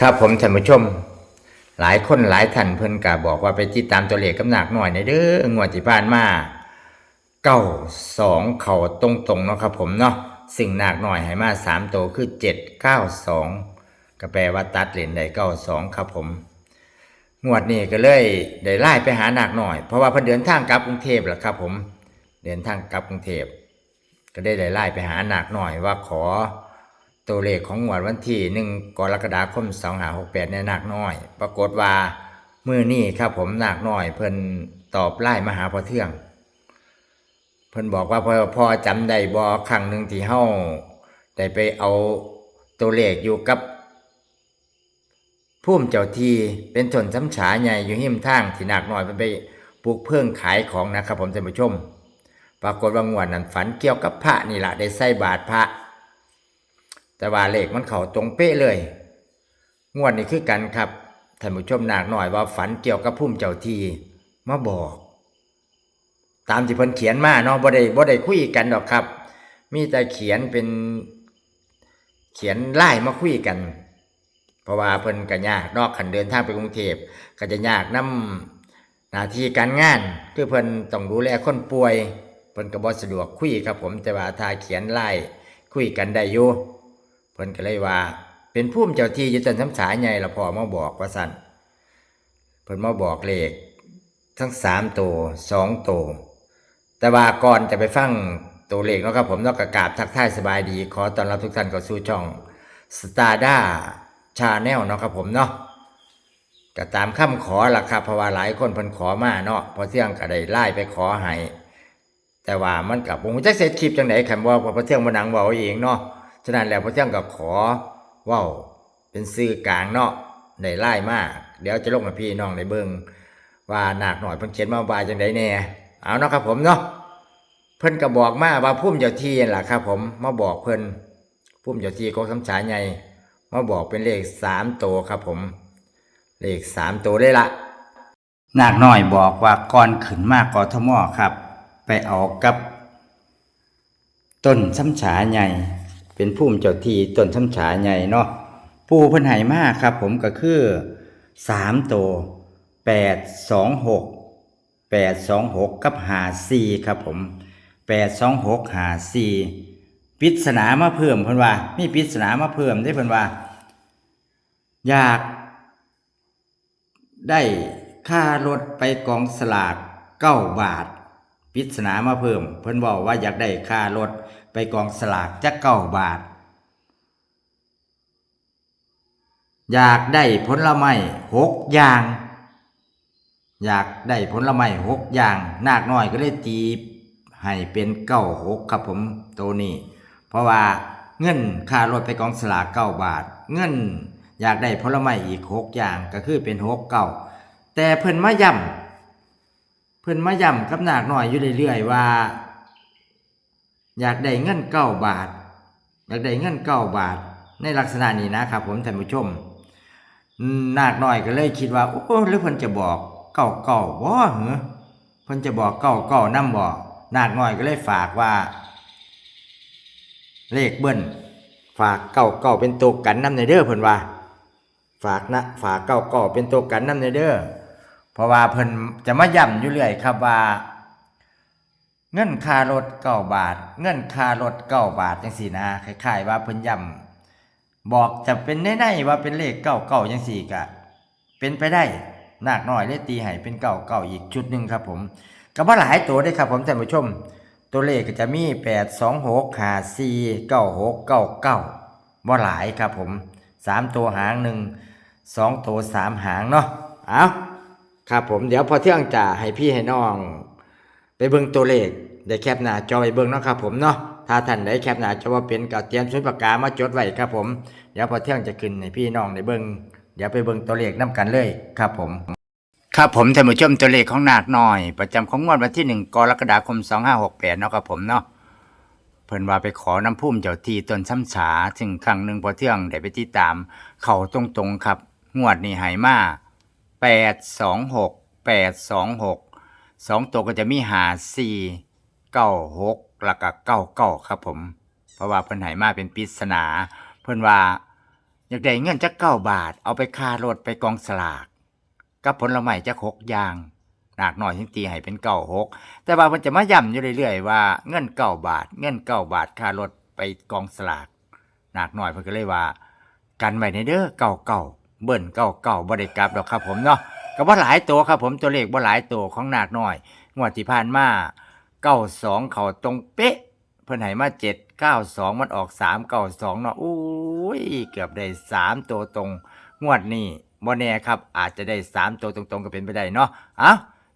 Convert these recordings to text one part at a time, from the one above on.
ครับผมท่านผู้ชม หลายคนหลายท่านเพิ่นกะบอกว่าไปติดตามตัวเลขกำหนักหน่อยในเด้องวดที่ผ่านมาเก้าสองเข่าตรงๆเนาะครับผมเนาะสิ่งหนักหน่อยให้มาสามตัวคือเจ็ดเก้าสองก็แปลว่าตัดเหรียญได้เก้าสองครับผมงวดนี้ก็เลยได้ไล่ไปหาหนักหน่อย เพราะว่าพิ่นเดินทางกลับกรุงเทพแหละครับผมเดินทางกลับกรุงเทพก็ได้ได้ไล่ไปหาหนักหน่อยว่าขอ ตัวเลขของงวดวันที่หนึ่งกรกฎาคมสองหาหกแปดในหนักน้อย ปรากฏว่ามือนี้ครับผมหนักน้อย เพิ่นตอบไล่มาหาพอเทื่องเพิ่นบอกว่าพอพอจำได้บอครั้งหนึ่งที่เฮาได้ไปเอาตัวเลขอยู่กับพุ่มเจ้าทีเป็นชนช้ำฉาใหญ่อยู่หิมทางที่หนักน้อยเพิ่นไปปลูกเพิ่งขายของนะครับผมท่านผู้ชม ปรากฏว่างวดนั้นฝันเกี่ยวกับพระนี่แหละได้ใส่บาตรพระ แต่ว่าเลขมันเข่าตรงเป๊ะเลย งวดนี้คือกันครับท่านผู้ชมหนากหน่อยว่าฝันเกี่ยวกับพุ่มเจ้าทีมาบอก ตามที่เพิ่นเขียนมาเนาะบ่ได้บ่ได้คุยกันดอกครับ มีแต่เขียนเป็นเขียนไล่มาคุยกัน เพราะว่าเพิ่นก็ยากนอกขันเดินทางไปกรุงเทพก็จะยากนํหน้าที่การงานคือเพิ่นต้องดูแลคนป่วยเพิ่นก็บ่สะดวกคุยครับผมแต่ว่าถ้าเขียนไล่คุยกันได้อยู่ เพิ่นก็เลยว่า เป็นผู้มเจ้าที่อยู่ต้นสำสาใหญ่ละพอมาบอกว่าสั่นเพิ่นมาบอกเลขทั้งสามตัวสองตัวแต่ว่าก่อนจะไปฟังตัวเลขเนาะครับผมเนอกกกาบทักทายสบายดี ขอต้อนรับทุกท่านเข้าสู่ช่องสตาร์ด้าชาแนลเนาะครับผมเนาะก็ตามคำขอล่ะครับเพราะว่าหลายคนเพิ่นขอมาเนาะพอเที่ยงก็ได้ไล่ไปขอให้แต่ว่ามันกับผมจักเสร็จคลิปจังไหนคันว่าพอเที่ยงมานังเว้าเองเนาะ ฉะนั้นแล้วพอเที่ยงก็ขอว้าเป็นสื่อกลางเนาะได้ไล่มาเดี๋ยวจะลงกับพี่น้องในเบิงว่าหนักหน่อยเพิ่นเขียนมาว่าจังไดแน่เอาเนาะครับผมเนาะเพิ่นก็บอกมาว่าพุ่มเจ้าที่นั่นล่ะครับ ผมมาบอกเพิ่นพุ่มเจ้าที่ของคำฉายใหญ่มาบอกเป็นเลขสามตัวครับ ผม เลขสามตัวได้ละนาคน้อยบอกว่าก่อนขึ้นมากกอทมครับ ไปเอากับ ต้นช้ำฉาใหญ่ เป็นผู้มเจ้าที่ต้นช้ำฉาใหญ่เนาะปูเพิ่นไหมากครับ ผมก็คือสามตัวแปดสองหกแปดสองหกกับหาสี่ครับผมแปดสองหกหาสี่ปริศนามาเพิ่มเพิ่นว่า มีปริศนามาเพิ่มได้เพิ่นว่า อยากได้ค่ารถไปกองสลากเก้าบาทปริศนามาเพิ่ม เพิ่นบอกว่าอยากได้ค่ารถ ไปกองสลากจักเก้าบาท อยากได้ผลไม้หกอย่าง อยากได้ผลไม้หกอย่าง นาคน้อยก็เลยตีให้เป็นเก้าหกครับผมตัวนี้ เพราะว่าเงินค่ารถไปกองสลากเก้าบาท เงินอยากได้ผลไม้อีกหกอย่างก็คือเป็นหกเก้าแต่เพิ่นมาย้ำเพิ่นมาย้ำกับนาคน้อยอยู่เรื่อยๆว่า อยากได้เงินเก้าบาท อยากได้เงินเก้าบาท ในลักษณะนี้นะครับ ผมท่านผู้ชมนาคน้อยก็เลยคิดว่า โอ้หรือเพิ่นจะบอกเก้าเก้าบ่เหรอเพิ่นจะบอกเก้าเก้านำบ่นาคน้อยก็เลยฝากว่า เลขเบิ้ลฝากเก้าเก้าเป็นตัวกันนำในเด้อเพิ่นว่า ฝากนะฝากเก้าเก้าเป็นตัวกันนำในเด้อเพราะว่าเพิ่นจะมาย้ำอยู่เรื่อยครับว่า เงินค่ารถเก้าบาท เงินค่ารถเก้าบาทจังสี่นะคล้ายๆว่าเพิ่นย้ำบอกจะเป็นแน่ๆว่าเป็นเลขเก้าเก้าจังสี่กะ เป็นไปได้นาคน้อยได้ตีให้เป็นเก้าเก้าอีกชุดหนึ่งครับผมก็บ่าหลายตัวได้ครับผมท่านผู้ชม ตัวเลขก็จะมีแปดสองหกหาสี่เก้าหกเก้าเก้าบ่าหลายครับผมสามตัวหางหนึ่งสองตัวสามหางเนาะเอาครับผมเดี๋ยวพอเที่ยงจะให้พี่ให้น้อง ไปเบิ่งตัวเลขได้แคปหน้าจอไปเบิ่งเนาะครับผมเนาะถ้าท่านได้แคปหน้าจอว่าเป็นก็เตรียมชุดปากกามาจดไว้ครับผมเดี๋ยวพอเที่ยงจะขึ้นให้พี่น้องได้เบิ่งเดี๋ยวไปเบิ่งตัวเลขนํกันเลยครับผม ครับผมท่านผู้ชมตัวเลขของนาคน้อย ประจำของงวดวันที่หนึ่งกรกฎาคม2568เนาะครับผมเนาะเพิ่นว่าไปขอน้ำพุ่มเจ้าที่ต้นซ้ำฉาถึงครั้งหนึ่งพอเที่ยงได้ไปติดตาม เข้าตรงๆครับ งวดนี้หายมา826 826สอง ตัวก็จะมีหาสี่เก้าหกแล้วก็เก้าเก้าครับผม เพราะว่าเพิ่นใหายมาเป็นปริศนา เพิ่นว่า อยากได้เงินจักเก้าบาท เอาไปค่ารถไปกองสลากกับผลไม้จักหกอย่างหนักหน่อยที่ตีให้เป็นเก้าหกแต่ว่ามันจะมาย้ำอยู่เรื่อยๆว่าเงินเก้าบาท เงินเก้าบาทค่ารถไปกองสลากหนักหน่อยเพิ่นก็เลยว่า กันไว้ในเด้อเก่าเก่าเบิ่นเก่าเก่าบ่ได้กลับดอกครับผมเนาะ ก็บ่หลายตัวครับผมตัวเลขบ่หลายตัวของหนักหน่อย งวดที่ผ่านมาเก้าสองเขาตรงเป๊ะ เพิ่นให้มาเจ็ดเก้าสองมันออกสามเก้าสองเนาะอุ้ยเกือบได้สามตัวตรง งวดนี้บ่แน่ครับอาจจะได้สามตัวตรงๆก็เป็นไปได้เนาะเอ้า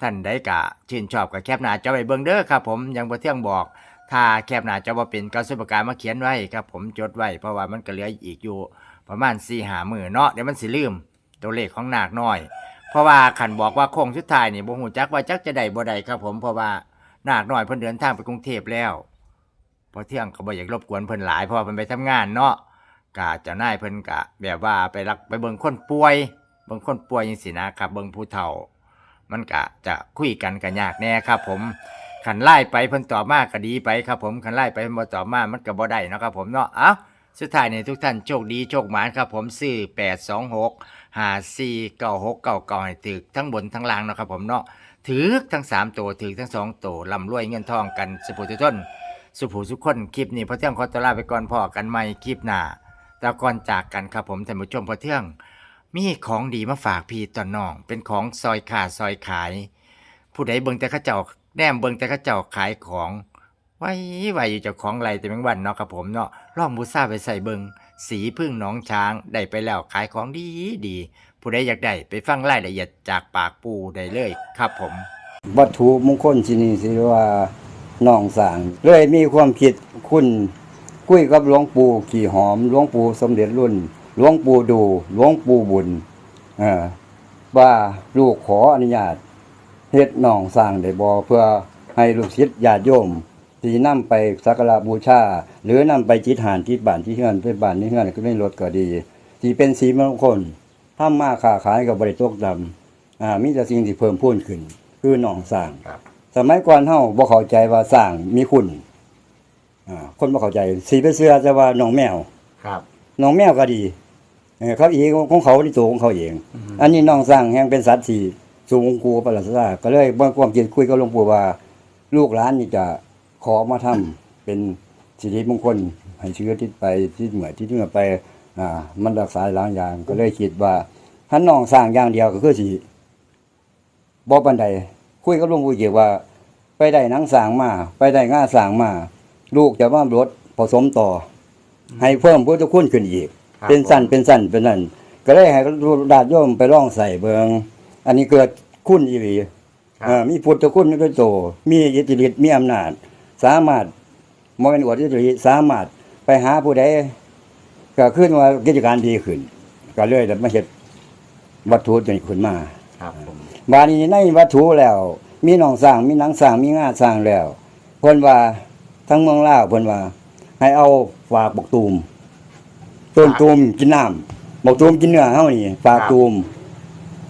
ท่านใดกะชื่นชอบกับแคปหน้าจอไว้เบิ่งเด้อครับผมยังบ่เที่ยงบอก ถ้าแคปหน้าจอบ่เป็นก็สุปากกามาเขียนไว้ครับ ผมจดไว้เพราะว่ามันก็เหลืออีกอยู่ประมาณ4หามือเนาะเดี๋ยวมันสิลืมตัวเลขของนาคน้อย เพราะว่าขันบอกว่าโค้งสุดท้ายนี่บ่ฮู้จักว่าจักจะได้บ่ได้ครับ ผมเพราะว่านาคน้อยเพิ่นเดินทางไปกรุงเทพแล้วพอเที่ยงก็บ่อยากรบกวนเพิ่นหลายเพราะว่าเพิ่นไปทำงานเนาะกะเจ้านายเพิ่นกะ แบบว่าไปรักไปเบิ่งคนป่วยเบิ่งคนป่วยจังซี่นะครับเบิ่งผู้เฒ่า มันกะจะคุยกันกันยากแน่ครับ ผมขันไล่ไปเพิ่นตอบมาก็ดีไปครับ ผมขันไล่ไปเพิ่นบ่ตอบมามันก็บ่ได้เนาะครับ ผมเนาะเอ้าสุดท้ายนี่ทุกท่านโชคดีโชคหมานครับ ผมซื้อ826 549699ให้ถึกทั้งบนทั้งล่างเนาะครับผมเนาะถือทั้งสามตัวถือทั้งสองตัวร่ำรวยเงินทองกันสุขทุกท่านสุภูสุขคนคลิปนี้พอเที่ยงขอตวลาไปก่อนพ่อกันใหม่คลิปหน้าแต่ก่อนจากกันครับผมท่านผู้ชมพอเที่ยง มีของดีมาฝากพี่ตอนน้อง เป็นของซอยขาซอยขาย ผู้ใดเบิ่งแต่เข้าเจ้าแนมเบิ่งแต่เข้าเจ้าขายของไว้ไว้อยู่เจ้าของไรแต่แมงวันเนาะครับผมเนาะลองบูซ่าไปใส่เบิง สีพึ่งหน้องช้างได้ไปแล้วขายของดีดี ผู้ใดอยากได้ไปฟังรายละเอียดจากปากปูได้เลยครับผม วัตถุมงคลที่นี่สิว่าน้องสางเลยมีความคิดคุณคุยกับหลวงปู่ขี่หอมหลวงปู่สมเด็จรุ่นหลวงปู่ดูหลวงปู่บุญเออว่าลูกขออนุญาตเฮ็ดน้องสร้างได้บ่เพื่อให้ลูกศิษย์ญาติโยม ที่นำไปสักการะบูชา หรือนำไปจิตหานที่บ้านที่เฮือนไปบ้านที่เฮือนก็ไม่ลดก็ดีที่เป็นสีมงคลทำมาค้าขายกับบริตกดำอ่ามีแต่สิ่งที่เพิ่มพูนขึ้น คือน้องสร้างครับสมัยก่อนเฮาบ่เข้าใจว่าสร้างมีคุณอ่าคนบ่เข้าใจ สีไปเสื้อแต่ว่าน้องแมวครับน้องแมวก็ดีเออเขาเองของเขาที่ตัวของเขาเอง อันนี้น้องสร้างแห่งเป็นสัตว์ที่สูงกูประหลาดซาก็เลยบ่ความคิดคุยกับหลวงปู่ว่า ลูกหลานนี่จะ ขอมาทำเป็นสิริมงคลให้เชื้อทิศไปที่เหมือที่เหนือไปอ่ามันรักษาหลายอย่างก็เลยคิดว่าถ้าน้องสร้างอย่างเดียวก็คือสิบ่ปานใดคุยกับหลวงปู่เกี่ยวว่า ไปได้หนังสร้างมาไปได้ง่าสร้างมาลูกจะมารถผสมต่อ ให้เพิ่มพุทธคุณขึ้นอีกครับเป็นสั้นเป็นสั้นเป็นนั่นก็เลยให้ดาดโยมไปล่องใส่เบิงอันนี้เกิดคุณอีหลีครับเอ่อมีพุทธคุณด้วยโตมีอิทธิฤทธิ์มีอำนาจ สามารถมเป็นอวดอิทธิฤทธิ์สามารถไปหาผู้ใดก็ขึ้นว่ากิจการดีขึ้น ก็เลยได้มาเฮ็ดวัตถุตัวนี้ขึ้นมาครับผมบาดนี้ในวัตถุแล้ว มีหนองสร้างมีหนังสร้างมีงาสร้างแล้วเพิ่นว่าทั้งเมืองลาวเพิ่นว่า ให้เอาฝากบกตูมต้นตูมกินน้ำบกตูมกินเนื้อเฮานี่ฝากตูม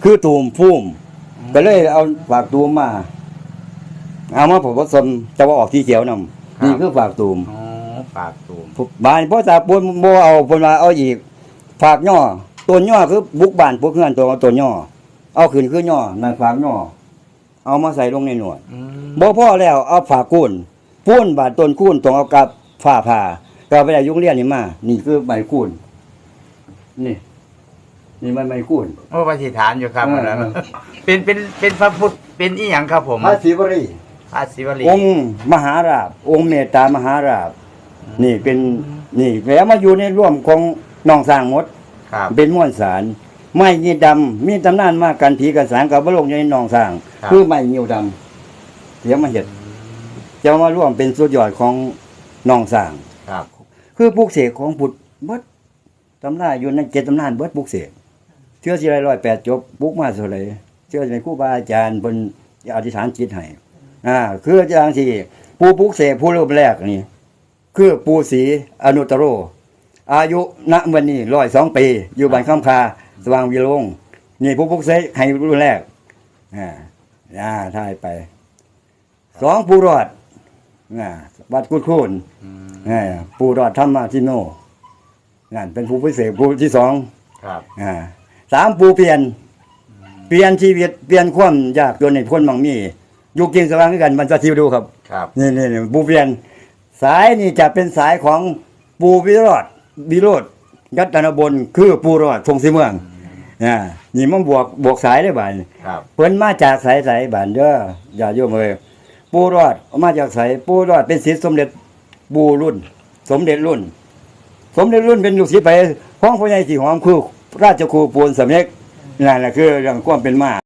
คือตูมพุ่มก็เลยเอาฝากตูมมา เอามาผสมจะว่าออกที่เขียวนำนี่คือฝากตูมอ๋อฝากตูมบ้านพ่อตาปูนบ่เอาเพิ่นว่าเอาอีก ฝากย่อต้นย่อคือบุกบ้านพวกเฮือนตัวเอาต้นย่อเอาขึ้นคือย่อนั่นฝากย่อเอามาใส่ลงในหนวดอืมบ่พอแล้วเอาฝากกุ้นปูนบาดต้นคูนต้องเอากับฝ้าผ่าก็ไปได้ยุงเรียนนี่มานี่คือใบคูนนี่ นี่มันใบคูนโอ้ปฏิฐานอยู่ครับเอออันนั้นเป็นเป็นเป็นพระพุทธเป็นอีหยังครับผม พระศิวรีพ ระศิวลี องค์มหาราบ องค์เมตตามหาราบ นี่เป็นนี่แล้วมาอยู่ในร่วมของน้องสร้างหมด ครับ เป็นม้วนสารไม้ยีดำมีตำนานมากกันผีกันสางกับบลงอยู่ในหนองสร้าง ครับ คือไม้ยิวดำเสียมาเห็ดจะมาร่วมเป็นสุดยอดของหนองสร้าง ครับ คือปลูกเสกของบุตรเบิดตำนานอยู่ในเจ็ดตำนานเบิดปลูกเสกเชื่อสิไรร้อยแปดจบปลูกมาเท่าไหรเชื่อสิเป็นครูบาอาจารย์บนอธิษฐานจิตให้ อ่าคืออาจารย์ที่ผู้ปลูกเสกผู้เริ่มแรกนี่ คือปูศรีอนุตตโร อายุณวันนี้ร้อยสองปี อยู่บ้านข้ามคาสว่างวิโรงนี่ผู้พุกเสกให้รุ่นแรกอ่าอ่าท่ายไปสองผู้รอดอ่าวัดกุดคูนอืมอ่าผู้รอดธรรมาทิโนนั่นเป็นผู้พิเศษผู้ที่สองครับอ่าสามปูเปลี่ยน เปลี่ยนชีวิตเปลี่ยนความยากจนในคนบางมี อยู่กินสว่างด้วยกันมันจะทิวดูครับ ครับ นี่นี่นี่ปูเปลี่ยน สายนี่จะเป็นสายของปูวิโรธวิโรธยัตนบนคือปูรอดทรงสีเมืองอ่านี่มันบวกบวกสายได้บ่ายครับ เพิ่นมาจากสายสายบ้านเด้ออย่าโยมเอ้ยปูรอดมาจากสายปูรอดเป็นศิษย์สมเด็จปูรุ่น สมเด็จรุ่น สมเด็จรุ่นเป็นลูกศิษย์ไปห้องพ่อใหญ่สีหอมคือราชครูปูนสำเร็จนั่นแหละคือเรื่องความเป็นมา